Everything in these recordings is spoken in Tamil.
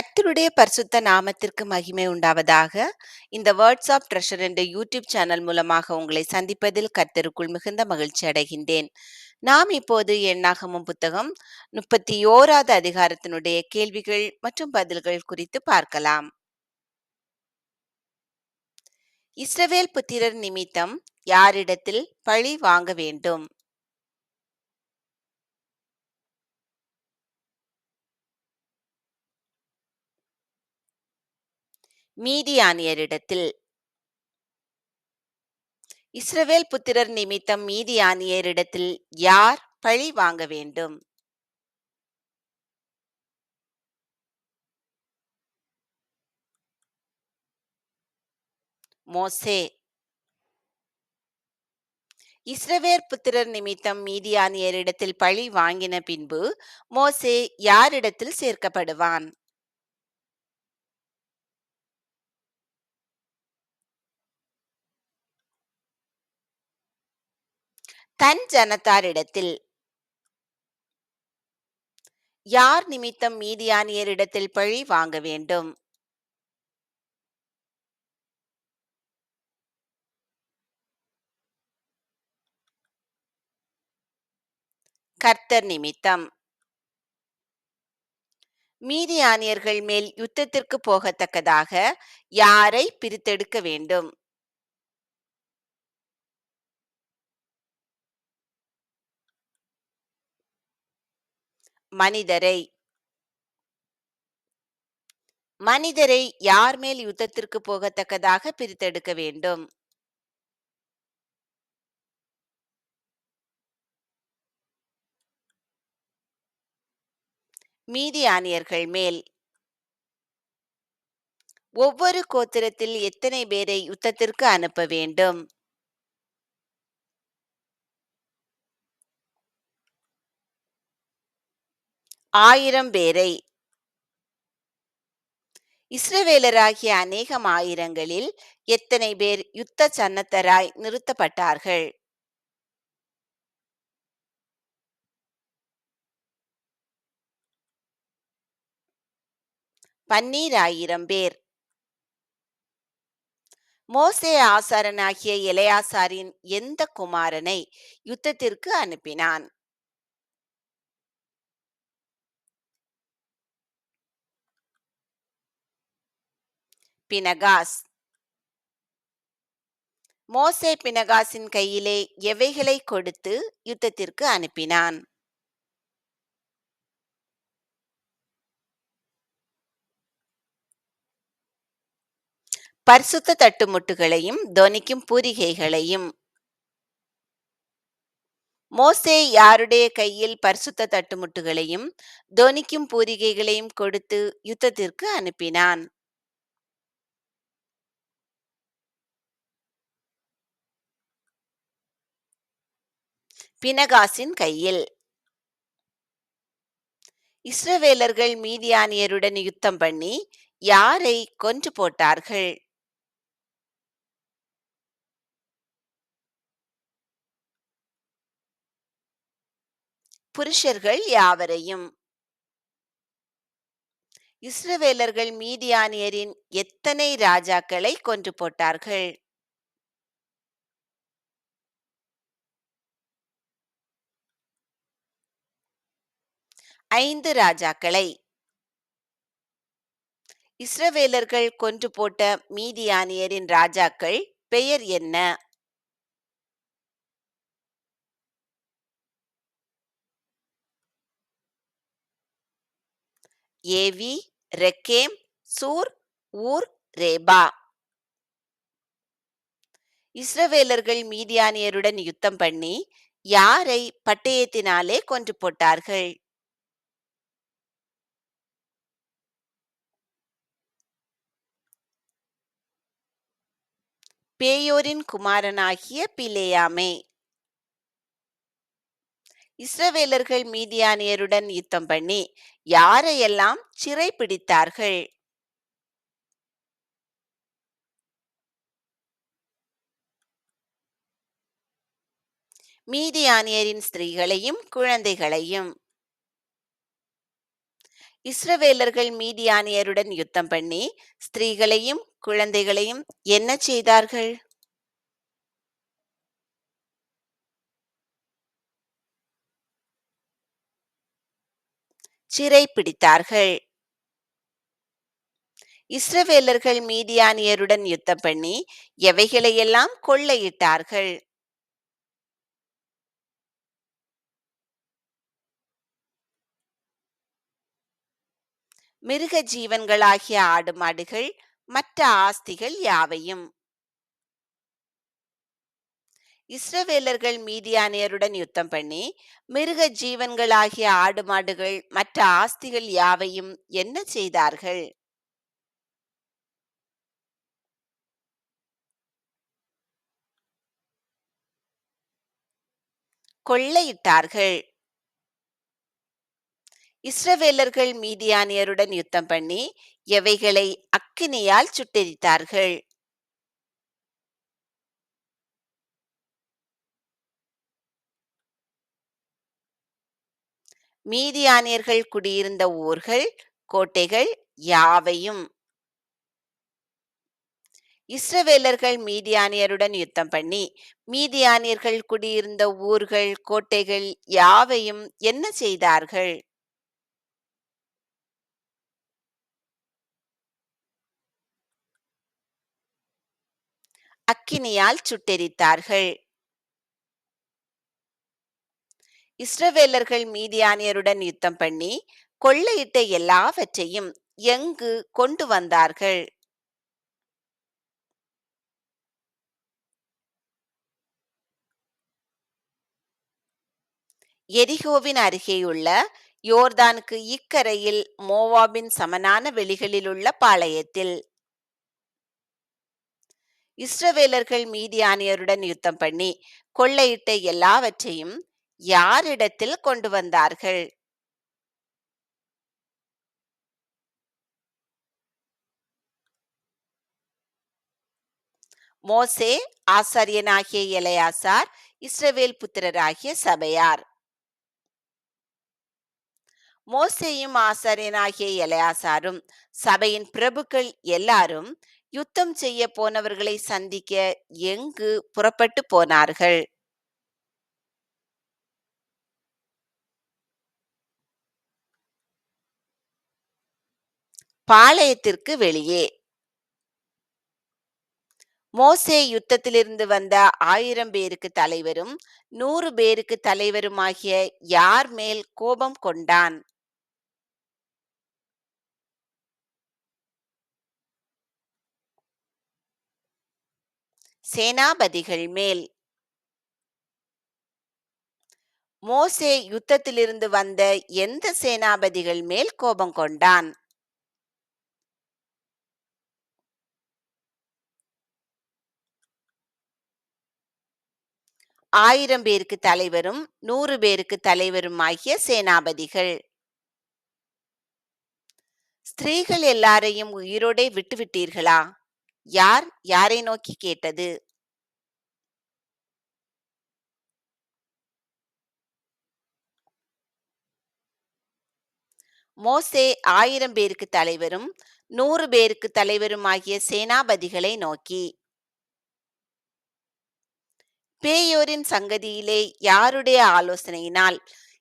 கர்த்தருடைய பரிசுத்த நாமத்திற்கு மகிமை உண்டாவதாக. இந்த வேர்ட்ஸ் ஆஃப் ட்ரெஷர் என்ற யூடியூப் சேனல் மூலமாக உங்களை சந்திப்பதில் கர்த்தருக்குள் மிகுந்த மகிழ்ச்சி அடைகின்றேன். நாம் இப்போது எண்ணாகமும் புத்தகம் முப்பத்தி ஓராவது அதிகாரத்தினுடைய கேள்விகள் மற்றும் பதில்கள் குறித்து பார்க்கலாம். இஸ்ரவேல் புத்திரர் நிமித்தம் யாரிடத்தில் பழி வாங்க வேண்டும்? மீதியானியரிடத்தில் இஸ்ரவேல் புத்திரர் நிமித்தம் மீதியானியரிடத்தில் யார் பழி வாங்க வேண்டும்? மோசே. இஸ்ரவேல் புத்திரர் நிமித்தம் மீதியானியரிடத்தில் பழி வாங்கின பின்பு மோசே யாரிடத்தில் சேர்க்கப்படுவான்? தன் ஜனத்தாரிடத்தில். யார் நிமித்தம் மீதியானியரிடத்தில் பழி வாங்க வேண்டும்? கர்த்தர் நிமித்தம். மீதியானியர்கள் மேல் யுத்தத்திற்கு போகத்தக்கதாக யாரை பிரித்தெடுக்க வேண்டும்? மனிதரை. மனிதரை யார் மேல் யுத்தத்திற்கு போகத்தக்கதாக பிரித்தெடுக்க வேண்டும்? மீதியானியர்கள் மேல். ஒவ்வொரு கோத்திரத்தில் எத்தனை பேரை யுத்தத்திற்கு அனுப்ப வேண்டும்? ஆயிரம் பேரை. இஸ்ரவேலராகிய அநேகம் ஆயிரங்களில் எத்தனை பேர் யுத்த சன்னத்தராய் நிறுத்தப்பட்டார்கள்? பன்னீராயிரம் பேர். மோசே ஆசாரனாகிய இளையாசாரின் எந்த குமாரனை யுத்தத்திற்கு அனுப்பினான்? பினகாஸ். மோசே பினகாசின் கையிலே எவைகளை கொடுத்து யுத்தத்திற்கு அனுப்பினான்? பரிசுத்த தட்டுமுட்டுகளையும் தொனிக்கும் பூரிகைகளையும். மோசே யாருடைய கையில் பரிசுத்த தட்டுமுட்டுகளையும் தொனிக்கும் பூரிகைகளையும் கொடுத்து யுத்தத்திற்கு அனுப்பினான்? பினகாசின் கையில். இஸ்ரவேலர்கள் மீதியானியருடன் யுத்தம் பண்ணி யாரை கொன்று போட்டார்கள்? புருஷர்கள் யாவரையும்? இஸ்ரவேலர்கள் மீதியானியரின் எத்தனை ராஜாக்களை கொன்று போட்டார்கள்? ஐந்து ராஜாக்களை. இஸ்ரவேலர்கள் கொன்று போட்ட மீதியானியரின் ராஜாக்கள் பெயர் என்ன? ஏவி ரெக்கேம் சூர் ஊர் ரேபா. இஸ்ரவேலர்கள் மீதியானியருடன் யுத்தம் பண்ணி யாரை பட்டயத்தினாலே கொன்று போட்டார்கள்? பேயோரின் குமாரனாகிய பிலேயாமே. இஸ்ரவேலர்கள் மீதியானியருடன் யுத்தம் பண்ணி யாரையெல்லாம் சிறை பிடித்தார்கள் மீதியானியரின் ஸ்திரீகளையும் குழந்தைகளையும். இஸ்ரவேலர்கள் மீதியானியருடன் யுத்தம் பண்ணி ஸ்திரீகளையும் குழந்தைகளையும் என்ன செய்தார்கள்? சிறை பிடித்தார்கள். இஸ்ரவேலர்கள் மீதியானியருடன் யுத்தம் பண்ணி எவைகளையெல்லாம் கொள்ளையிட்டார்கள்? மிருக ஜீவன்களாகிய ஆடு மாடுகள் மற்ற ஆஸ்திகள் யாவையும்? இஸ்ரவேலர்கள் மீதியானியருடன் யுத்தம் பண்ணி மிருக ஜீவன்களாகிய ஆடு மாடுகள் மற்ற ஆஸ்திகள் யாவையும் என்ன செய்தார்கள்? கொள்ளையிட்டார்கள். இஸ்ரவேலர்கள் மீதியானியருடன் யுத்தம் பண்ணி எவைகளை அக்கினியால் சுட்டெரித்தார்கள்? மீதியானியர்கள் குடியிருந்த ஊர்கள் கோட்டைகள் யாவையும்? இஸ்ரவேலர்கள் மீதியானியருடன் யுத்தம் பண்ணி மீதியானியர்கள் குடியிருந்த ஊர்கள் கோட்டைகள் யாவையும் என்ன செய்தார்கள்? அக்கினியால் சுட்டெரித்தார்கள். இஸ்ரவேலர்கள் மீதியானியருடன் யுத்தம் பண்ணி கொள்ளையிட்ட எல்லாவற்றையும் எங்கு கொண்டு வந்தார்கள்? எரிகோவின் அருகேயுள்ள யோர்தானுக்கு இக்கரையில் மோவாபின் சமனான வெளிகளிலுள்ள பாளையத்தில் இஸ்ரவேலர்கள் மீதியானியருடன் யுத்தம் பண்ணி கொள்ளையிட்ட எல்லாவற்றையும் யாரிடத்தில் கொண்டு வந்தார்கள்? மோசே ஆசாரியனாகிய இளையாசார் இஸ்ரவேல் புத்திரராகிய சபையார். மோசேயும் ஆசாரியனாகிய இளையாசாரும் சபையின் பிரபுக்கள் எல்லாரும் யுத்தம் செய்ய போனவர்களை சந்திக்க எங்கு புறப்பட்டு போனார்கள்? பாளையத்திற்கு வெளியே. மோசே யுத்தத்திலிருந்து வந்த ஆயிரம் பேருக்கு தலைவரும் நூறு பேருக்கு தலைவருமாகிய யார் மேல் கோபம் கொண்டான்? சேனாபதிகள் மேல். மோசே யுத்தத்திலிருந்து வந்த எந்த சேனாபதிகள் மேல் கோபம் கொண்டான்? ஆயிரம் பேருக்கு தலைவரும் நூறு பேருக்கு தலைவரும் ஆகிய சேனாபதிகள். ஸ்திரீகள் எல்லாரையும் உயிரோடே விட்டுவிட்டீர்களா? யார் யாரை நோக்கி கேட்டது? மோசே ஆயிரம் பேருக்கு தலைவரும் நூறு பேருக்கு தலைவரும் ஆகிய சேனாபதிகளை நோக்கி. பேயோரின் சங்கதியிலே யாருடைய ஆலோசனையினால்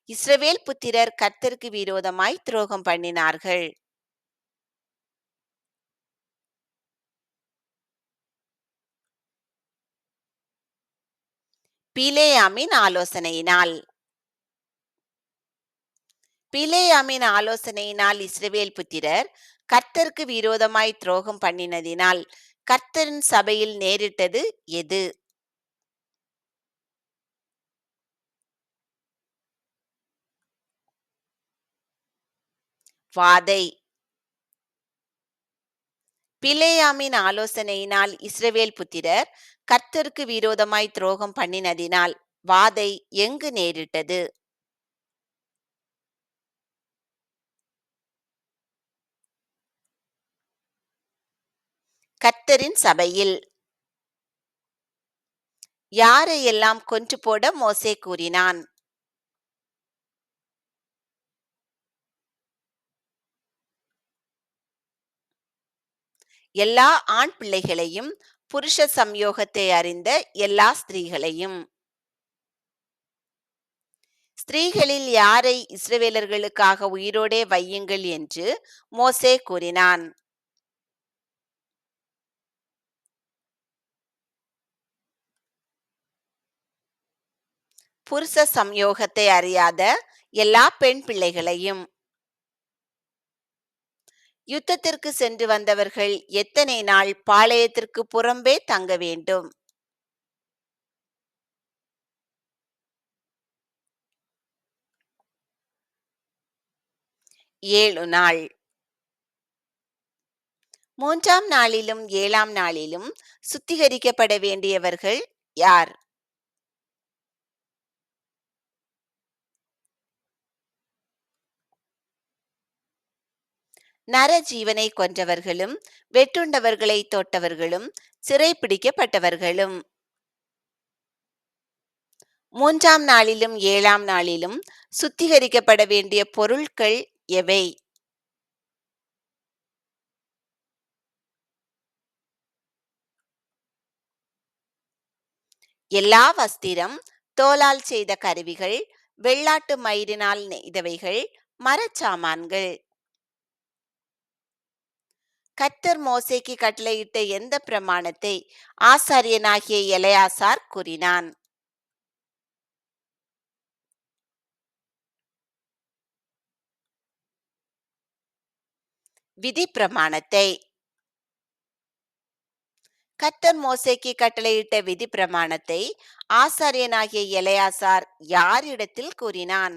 இஸ்ரவேல் புத்திரர் கர்த்தருக்கு விரோதமாய் துரோகம் பண்ணினார்கள்? பிலேயாமின் ஆலோசனையினால். பிலேயாமின் ஆலோசனையினால் இஸ்ரவேல் புத்திரர் கர்த்தருக்கு விரோதமாய் துரோகம் பண்ணினதினால் கர்த்தரின் சபையில் நேரிட்டது எது? வாதை. பிலேயாமின் ஆலோசனையினால் இஸ்ரவேல் புத்திரர் கர்த்தருக்கு விரோதமாய் துரோகம் பண்ணினதினால் வாதை எங்கு நேரிட்டது? கர்த்தரின் சபையில். யாரையெல்லாம் கொன்று போட மோசே கூறினான்? எல்லா ஆண் பிள்ளைகளையும் புருஷ சம்யோகத்தை அறிந்த எல்லா ஸ்திரீகளையும். ஸ்திரீகளில் யாரை இஸ்ரவேலர்களுக்காக உயிரோடே வையுங்கள் என்று மோசே கூறினான். புருஷ சம்யோகத்தை அறியாத எல்லா பெண் பிள்ளைகளையும். யுத்தத்திற்கு சென்று வந்தவர்கள் எத்தனை நாள் பாளையத்திற்கு புறம்பே தங்க வேண்டும்? ஏழு நாள். மூன்றாம் நாளிலும் ஏழாம் நாளிலும் சுத்திகரிக்கப்பட வேண்டியவர்கள் யார்? நர ஜீவனை கொன்றவர்களும் வெட்டுண்டவர்களை தொட்டவர்களும் சிறைப்பிடிக்கப்பட்டவர்களும். மூன்றாம் நாளிலும் ஏழாம் நாளிலும் சுத்திகரிக்கப்பட வேண்டிய பொருட்கள் எவை? எல்லா வஸ்திரம் தோலால் செய்த கருவிகள் வெள்ளாட்டு மயிரினால் நெய்தவைகள் மரச்சாமான்கள். கர்த்தர் மோசைக்கு கட்டளையிட்ட எந்த பிரமாணத்தை ஆசாரியனாகிய எலையாசார் கூறினான். விதி பிரமாணத்தை. கர்த்தர் மோசைக்கு கட்டளையிட்ட விதி பிரமாணத்தை ஆசாரியனாகிய எலையாசார் யாரிடத்தில் கூறினான்?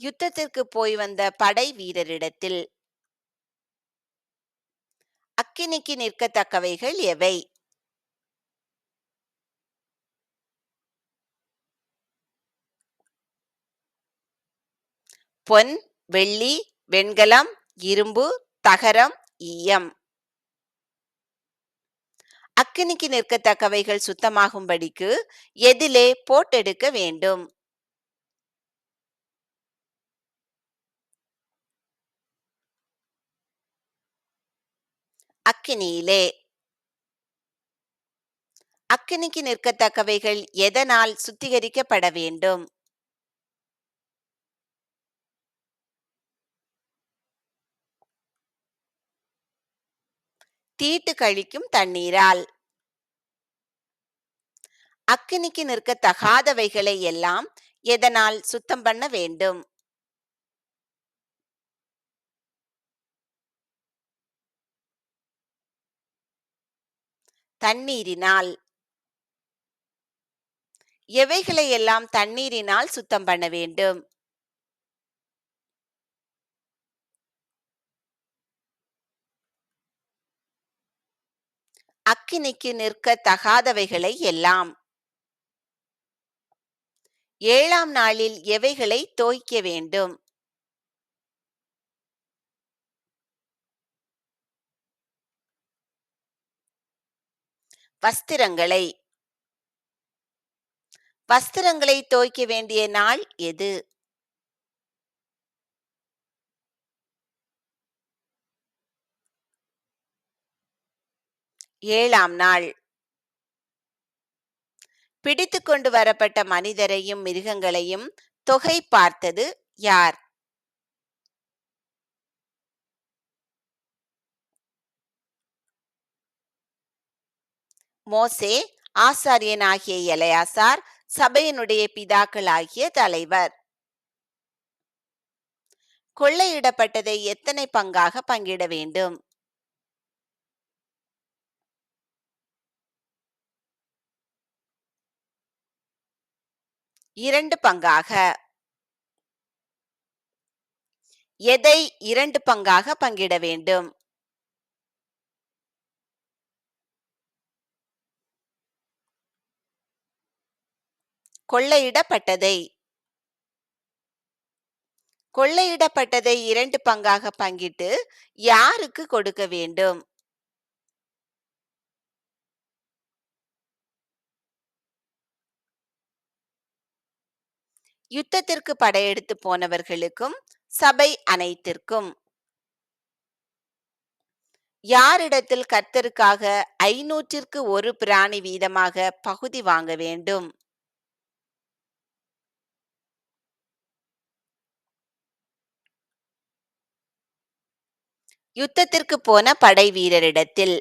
யுத்தத்திற்கு போய் வந்த படை வீரரிடத்தில் அக்கினிக்கு நிற்கத்தக்கவைகள் எவை? பொன் வெள்ளி வெண்கலம் இரும்பு தகரம் ஈயம். அக்கினிக்கு நிற்கத்தக்கவைகள் சுத்தமாகும்படிக்கு எதிலே போட்டெடுக்க வேண்டும். அக்கினியிலே. அக்கினிக்கு நிற்கத்தக்கவைகள் எதனால் சுத்திகரிக்கப்பட வேண்டும்? தீட்டு கழிக்கும் தண்ணீரால். அக்கினிக்கு நிற்க தகாதவைகளை எல்லாம் எதனால் சுத்தம் பண்ண வேண்டும்? தண்ணீரினால். எவைகளை எல்லாம் தண்ணீரினால் சுத்தம் பண்ண வேண்டும்? அக்கினிக்கு நிற்க தகாதவைகளை எல்லாம். ஏழாம் நாளில் எவைகளை தோய்க்க வேண்டும்? வஸ்திரங்களை. வஸ்திரங்களை தோய்க்க வேண்டிய நாள் எது? ஏழாம் நாள். பிடித்து கொண்டு வரப்பட்ட மனிதரையும் மிருகங்களையும் தொகை பார்த்தது யார்? மோசே ஆசாரியனாகிய எலையாசார் சபையினுடைய பிதாக்களாகிய தலைவர். கொள்ளையிடப்பட்டதை எத்தனை பங்காக பங்கிட வேண்டும்? இரண்டு பங்காக. எதை இரண்டு பங்காக பங்கிட வேண்டும்? கொள்ளையிடப்பட்டதை. கொள்ளையிடப்பட்டதை இரண்டு பங்காக பங்கிட்டு யாருக்கு கொடுக்க வேண்டும்? யுத்தத்திற்கு படையெடுத்து போனவர்களுக்கும் சபை அனைத்திற்கும். யாரிடத்தில் கர்த்தருக்காக ஐநூற்றிற்கு ஒரு பிராணி வீதமாக பகுதி வாங்க வேண்டும்? யுத்தத்திற்கு போன படை வீரரிடத்தில்.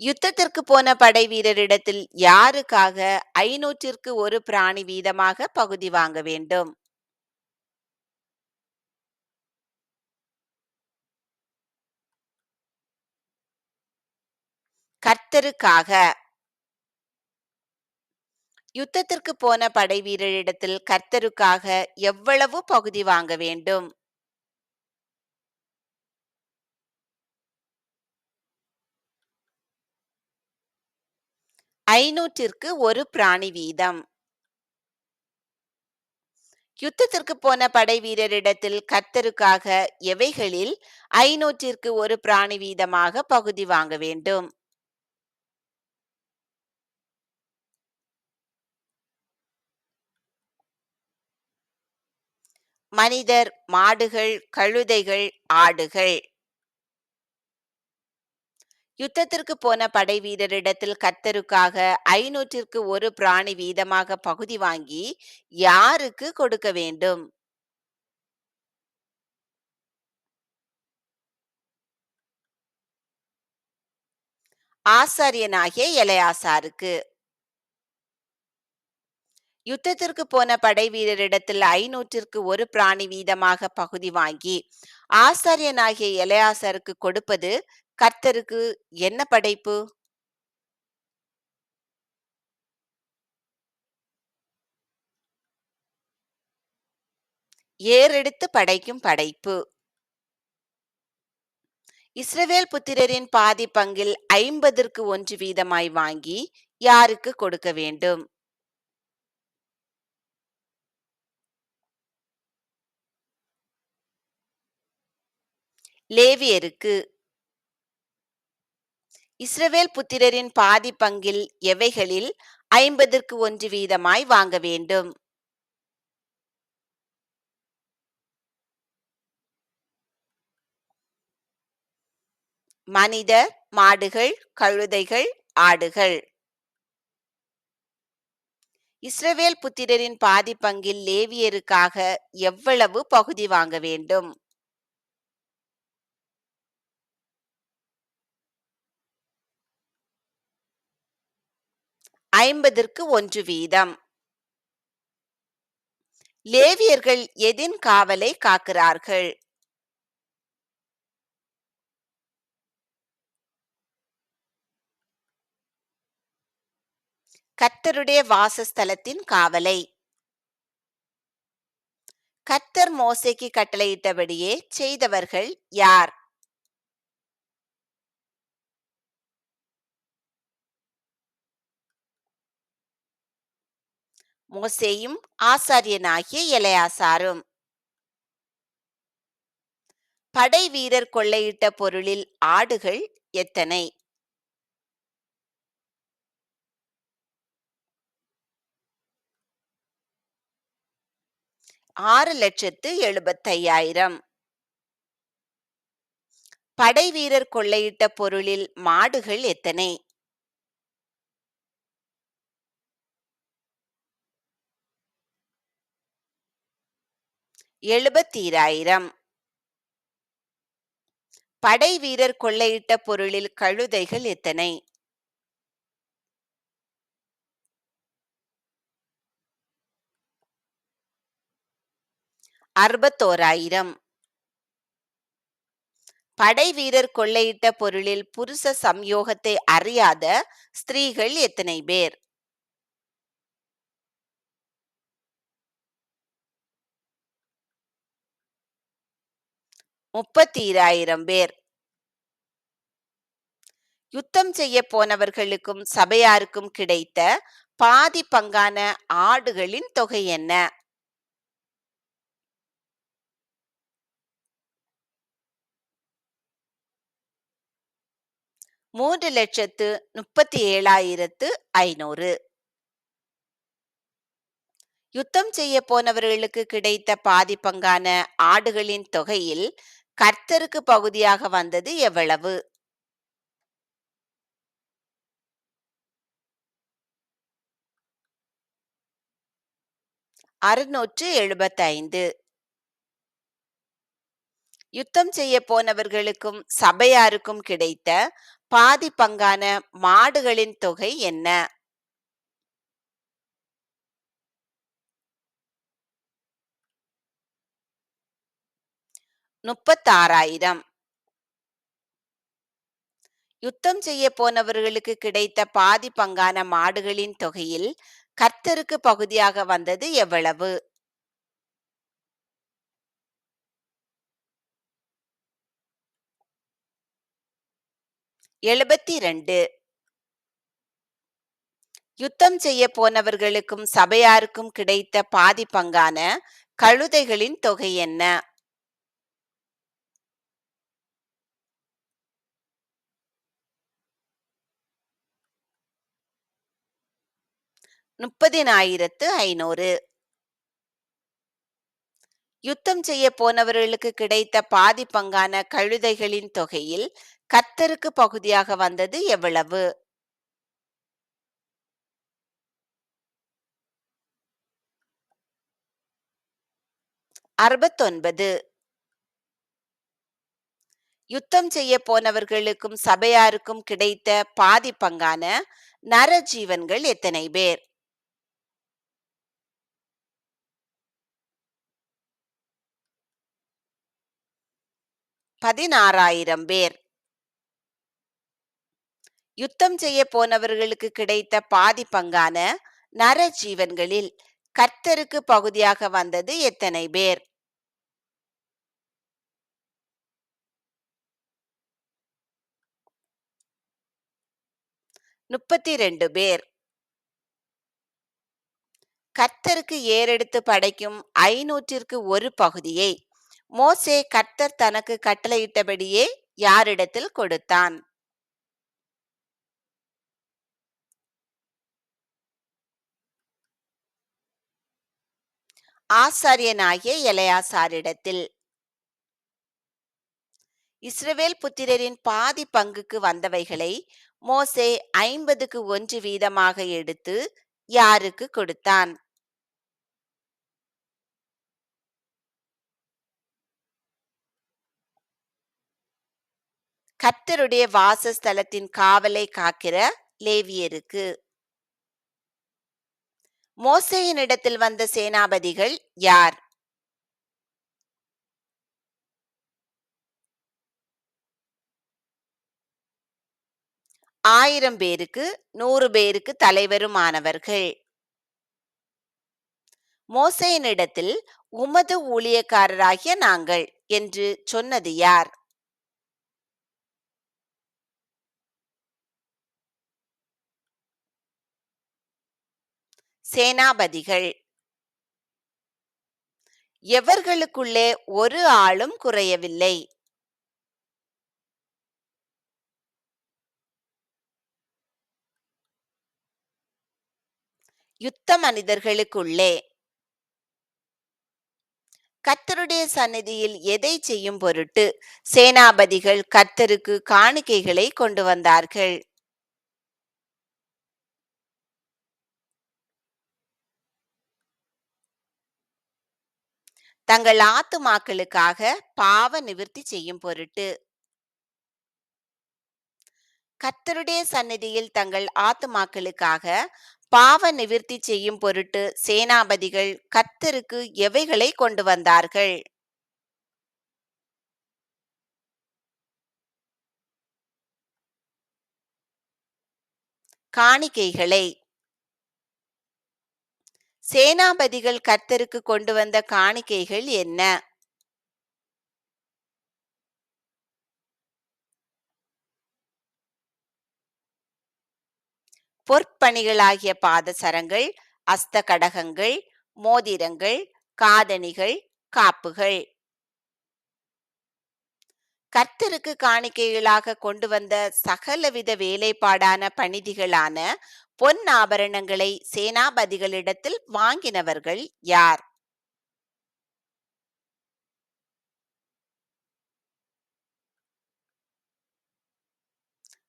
யுத்தத்திற்கு போன படை வீரரிடத்தில் யாருக்காக ஐநூற்றிற்கு ஒரு பிராணி வீதமாக பகுதி வாங்க வேண்டும்? கர்த்தருக்காக. யுத்தத்திற்கு போன படை வீரரிடத்தில் கர்த்தருக்காக எவ்வளவு பகுதி வாங்க வேண்டும்? ஐநூற்றிற்கு ஒரு பிராணி வீதம். யுத்தத்திற்கு போன படை வீரரிடத்தில் கர்த்தருக்காக எவைகளில் ஐநூற்றிற்கு ஒரு பிராணி வீதமாக பகுதி வாங்க வேண்டும்? மனிதர் மாடுகள் கழுதைகள் ஆடுகள். யுத்தத்திற்கு போன படை வீரரிடத்தில் கத்தருக்காக ஐநூற்றிற்கு ஒரு பிராணி வீதமாக பகுதி வாங்கி யாருக்கு கொடுக்க வேண்டும்? ஆசாரியனாகிய இளையாசாருக்கு யுத்தத்திற்கு போன படை வீரரிடத்தில் ஐநூற்றிற்கு ஒரு பிராணி வீதமாக பகுதி வாங்கி ஆசாரியனாகிய எலையாசருக்கு கொடுப்பது கர்த்தருக்கு என்ன படைப்பு? ஏறெடுத்து படைக்கும் படைப்பு. இஸ்ரவேல் புத்திரரின் பாதி பங்கில் ஐம்பதற்கு ஒன்று வீதமாய் வாங்கி யாருக்கு கொடுக்க வேண்டும்? லேவியருக்கு. இஸ்ரவேல் புத்திரரின் பாதி பங்கில் எவைகளில் ஐம்பதற்கு ஒன்று வீதமாய் வாங்க வேண்டும்? மனிதர் மாடுகள் கழுதைகள் ஆடுகள். இஸ்ரவேல் புத்திரரின் பாதி பங்கில் லேவியருக்காக எவ்வளவு பகுதி வாங்க வேண்டும்? ஐம்பதற்கு ஒன்று வீதம். லேவியர்கள் எதின் காவலை காக்கிறார்கள்? கத்தருடைய வாசஸ்தலத்தின் காவலை. கத்தர் மோசைக்கு கட்டளையிட்டபடியே செய்தவர்கள் யார்? மோசேயும் ஆசாரியனாகிய எலையாசாரும். படை வீரர் கொள்ளையிட்ட பொருளில் ஆடுகள் எத்தனை? ஆறு லட்சத்து எழுபத்தையாயிரம். படை வீரர் கொள்ளையிட்ட பொருளில் மாடுகள் எத்தனை? எழுபத்தீராயிரம். படை வீரர் கொள்ளையிட்ட பொருளில் கழுதைகள் எத்தனை? அறுபத்தோராயிரம். படை வீரர் கொள்ளையிட்ட பொருளில் புருஷ சம்யோகத்தை அறியாத ஸ்திரீகள் எத்தனை பேர்? முப்பத்தி முப்பத்தீராயிரம் பேர். யுத்தம் செய்ய போனவர்களுக்கும் சபையாருக்கும் கிடைத்த பாதி பங்கான ஆடுகளின் தொகை என்ன? மூன்று லட்சத்து முப்பத்தி ஏழாயிரத்து ஐநூறு. யுத்தம் செய்ய போனவர்களுக்கு கிடைத்த பாதி பங்கான ஆடுகளின் தொகையில் கர்த்தருக்கு பகுதியாக வந்தது எவ்வளவு? அறுநூற்று எழுபத்தைந்து. யுத்தம் செய்ய போனவர்களுக்கும் சபையாருக்கும் கிடைத்த பாதி பங்கான மாடுகளின் தொகை என்ன? முப்பத்தாறாயிரம். யுத்தம் செய்ய போனவர்களுக்கு கிடைத்த பாதி பங்கான மாடுகளின் தொகையில் கர்த்தருக்கு பகுதியாக வந்தது எவ்வளவு? எழுபத்தி ரெண்டு யுத்தம் செய்ய போனவர்களுக்கும் சபையாருக்கும் கிடைத்த பாதி பங்கான கழுதைகளின் தொகை என்ன? முப்பதினாயிரத்து ஐநூறு. யுத்தம் செய்ய போனவர்களுக்கு கிடைத்த பாதி பங்கான கழுதைகளின் தொகையில் கத்தருக்கு பகுதியாக வந்தது எவ்வளவு? அறுபத்தொன்பது. யுத்தம் செய்ய போனவர்களுக்கும் சபையாருக்கும் கிடைத்த பாதி பங்கான நரஜீவன்கள் எத்தனை பேர்? பதினாறாயிரம் பேர். யுத்தம் செய்ய போனவர்களுக்கு கிடைத்த பாதி பங்கான நர ஜீவன்களில் கர்த்தருக்கு பகுதியாக வந்தது எத்தனை பேர்? முப்பத்தி ரெண்டு பேர். கர்த்தருக்கு ஏறெடுத்து படைக்கும் ஐநூற்றிற்கு ஒரு பகுதியை மோசே கர்த்தர் தனக்கு கட்டளையிட்டபடியே யாரிடத்தில் கொடுத்தான். ஆசாரியனாகிய இளையாசாரிடத்தில் இஸ்ரவேல் புத்திரரின் பாதி பங்குக்கு வந்தவைகளை மோசே ஐம்பதுக்கு ஒன்று வீதமாக எடுத்து யாருக்கு கொடுத்தான்? கர்த்தருடைய வாசஸ்தலத்தின் காவலை காக்கிற லேவியருக்கு. மோசையினிடத்தில் வந்த சேனாபதிகள் யார்? ஆயிரம் பேருக்கு நூறு பேருக்கு தலைவருமானவர்கள். மோசையினிடத்தில் உமது ஊழியக்காரராகிய நாங்கள் என்று சொன்னது யார்? சேனாபதிகள். எவர்களுக்குள்ளே ஒரு ஆளும் குறையவில்லை. யுத்த மனிதர்களுக்குள்ளே. கத்தருடைய சந்நிதியில் எதை செய்யும் பொருட்டு சேனாபதிகள் கர்த்தருக்கு காணிக்கைகளை கொண்டு வந்தார்கள். தங்கள் ஆத்துமாக்களுக்காக பாவ நிவிர்த்தி செய்யும் பொருட்டு. கர்த்தருடைய சந்நிதியில் தங்கள் ஆத்துமாக்களுக்காக பாவ நிவிர்த்தி செய்யும் பொருட்டு சேனாபதிகள் கர்த்தருக்கு எவைகளை கொண்டு வந்தார்கள்? காணிக்கைகளை. சேனாபதிகள் கர்த்தருக்கு கொண்டு வந்த காணிக்கைகள் என்ன? பொற்பணிகளாகிய பாதசரங்கள் அஸ்த கடகங்கள் மோதிரங்கள் காதணிகள் காப்புகள். கர்த்தருக்கு காணிக்கைகளாக கொண்டு வந்த சகலவித வேலைப்பாடான பணிதிகளான பொன் ஆபரணங்களை சேனாபதிகளிடத்தில் வாங்கினவர்கள் யார்?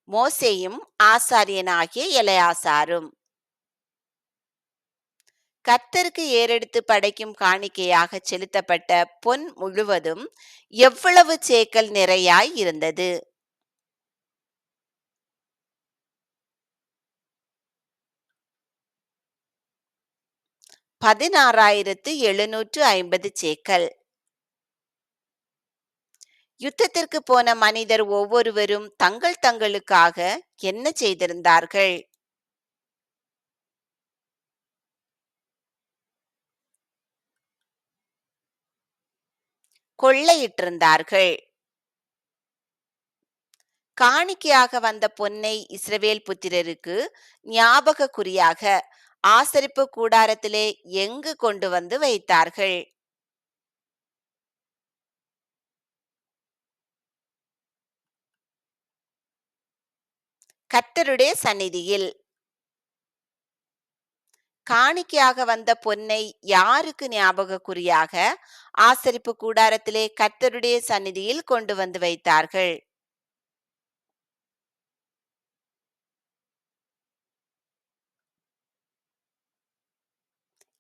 மோசேயும் ஆசாரியனாகிய எலையாசாரும். கர்த்தருக்கு ஏறெடுத்து படைக்கும் காணிக்கையாக செலுத்தப்பட்ட பொன் முழுவதும் எவ்வளவு சேக்கல் நிறையாய் இருந்தது? பதினாறாயிரத்து எழுநூற்று ஐம்பது சேக்கல். யுத்தத்திற்கு போன மனிதர் ஒவ்வொருவரும் தங்கள் தங்களுக்காக என்ன செய்திருந்தார்கள்? கொள்ளையிட்டிருந்தார்கள். காணிக்கையாக வந்த பொன்னை இஸ்ரவேல் புத்திரருக்கு ஞாபக குறியாக ஆசரிப்பு கூடாரத்திலே எங்கு கொண்டு வந்து வைத்தார்கள்? கர்த்தருடைய சந்நிதியில். காணிக்கையாக வந்த பொன்னை யாருக்கு ஞாபக குறியாக ஆசரிப்பு கூடாரத்திலே கர்த்தருடைய சந்நிதியில் கொண்டு வந்து வைத்தார்கள்.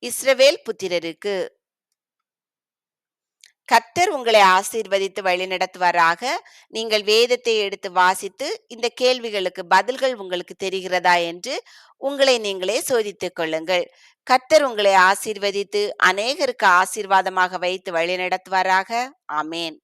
இஸ்ரவேல் புத்திரருக்கு. கர்த்தர் உங்களை ஆசீர்வதித்து வழிநடத்துவாராக நீங்கள் வேதத்தை எடுத்து வாசித்து இந்த கேள்விகளுக்கு பதில்கள் உங்களுக்கு தெரிகிறதா என்று உங்களை நீங்களே சோதித்துக் கொள்ளுங்கள். கர்த்தர் உங்களை ஆசீர்வதித்து அநேகருக்கு ஆசீர்வாதமாக வைத்து வழிநடத்துவாராக ஆமேன்.